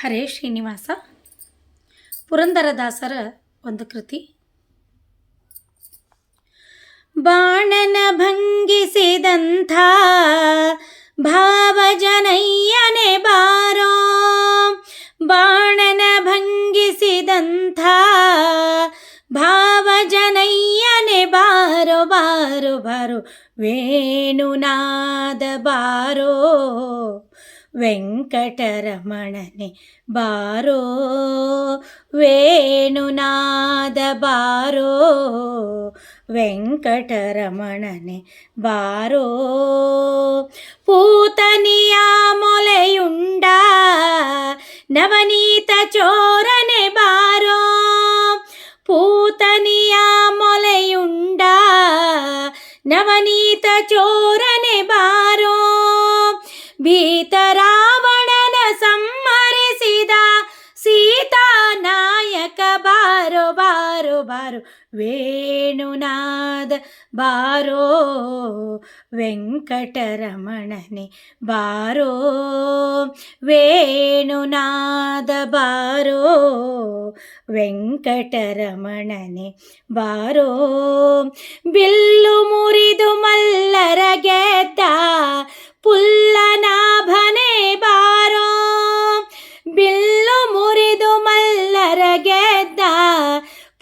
ಹರೇ ಶ್ರೀನಿವಾಸ. ಪುರಂದರದಾಸರ ಒಂದು ಕೃತಿ. ಬಾಣನ ಭಂಗಿಸಿದಂಥ ಭಾವಜನಯ್ಯನೆ ಬಾರೋ. ಬಾಣನ ಭಂಗಿಸಿದಂಥ ಭಾವಜನಯ್ಯನೆ ಬಾರೋ ಬಾರೋ ಬಾರೋ, ವೇಣುನಾದ ಬಾರೋ. ವೆಂಕಟರಮಣನೆ ಬಾರೋ ವೇಣುನಾದ ಬಾರೋ ವೆಂಕಟರಮಣನೆ ಬಾರೋ ಪೂತನಿಯ ಮೊಲೆಯುಂಡ ನವನೀತ ಚೋರನೆ ಬಾರೋ ಪೂತನಿಯ ಮೊಲೆಯುಂಡ ನವನೀತ ಚೋರನೆ ಭೀತರಾವಣನ ಸಂಹರಿಸಿದ ಸೀತಾ ನಾಯಕ ಬಾರೋ ಬಾರೋ ಬಾರೋ, ವೇಣುನಾದ, ಬಾರೋ, ವೆಂಕಟರಮಣನೆ, ಬಾರೋ, ವೇಣುನಾದ, ಬಾರೋ, ವೆಂಕಟರಮಣನೆ, ಬಾರೋ, ಬಿಲ್ಲು ಮುರಿದು ಮಲ್ಲರ ಗೆದ್ದ ಪುಲ್ಲನಾಭನೆ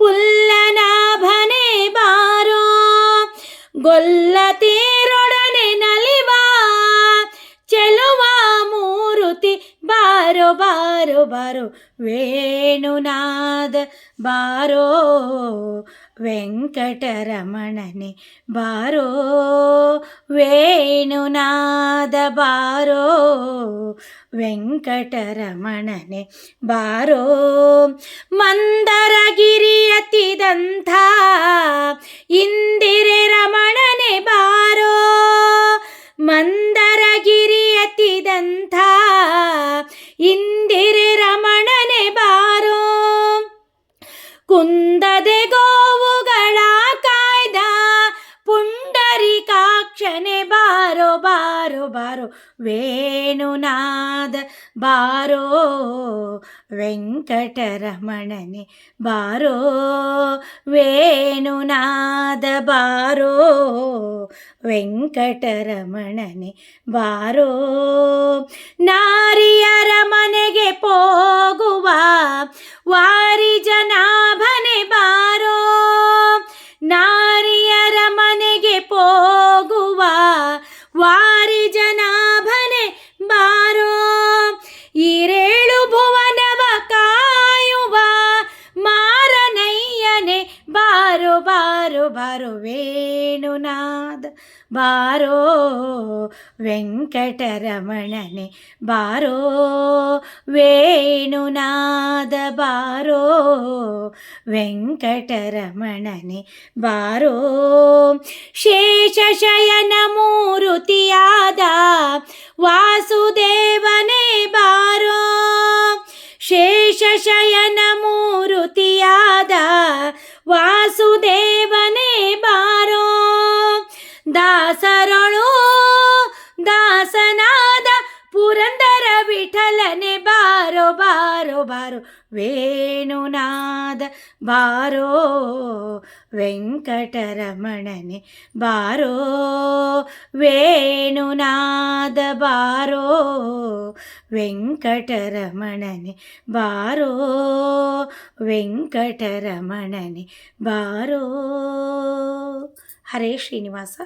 ಪುಲ್ಲನಾಭನೆ ಬಾರೋ ಗೊಲ್ಲ ತೇರೊಡನೆ ನಲಿವ ಚೆಲುವ ಮೂರುತಿ ಬಾರೋ ಬಾರೋ ಬಾರೋ ವೇಣುನಾದ ಬಾರೋ ವೆಂಕಟರಮಣನೆ ಬಾರೋ ವೇಣುನಾದ ಬಾರೋ ವೆಂಕಟರಮಣನೆ ಬಾರೋ. ಮಂದರಗಿರಿಯತಿದಂಥ ಇಂದಿರೆ ವೇಣುನಾದ ಬಾರೋ ವೆಂಕಟರಮಣನೆ ಬಾರೋ ವೇಣುನಾದ ಬಾರೋ ವೆಂಕಟರಮಣನೆ ಬಾರೋ ನಾರಿಯರ ವೇಣುನಾದ ಬಾರೋ ವೆಂಕಟರಮಣನೆ ಬಾರೋ ವೇಣುನಾದ ಬಾರೋ ವೆಂಕಟರಮಣನೆ ಬಾರೋ ಶೇಷಶಯನ ಮೂರುತಿಯಾದ ವಾಸುದೇವನೇ ಬಾರೋ ಶೇಷಶಯನ ಮೂರುತಿಯಾದ ದಾಸರೊಳು, ದಾಸನಾದ ಪುರಂದರ ವಿಠಲನೆ, ಬಾರೋ ಬಾರೋ ಬಾರೋ, ವೇಣುನಾದ, ಬಾರೋ, ವೆಂಕಟರಮಣನೆ, ಬಾರೋ, ವೇಣುನಾದ, ಬಾರೋ, ವೆಂಕಟರಮಣನೆ ಬಾರೋ ವೆಂಕಟರಮಣನೆ, ಬಾರೋ. ಹರೇ ಶ್ರೀನಿವಾಸ.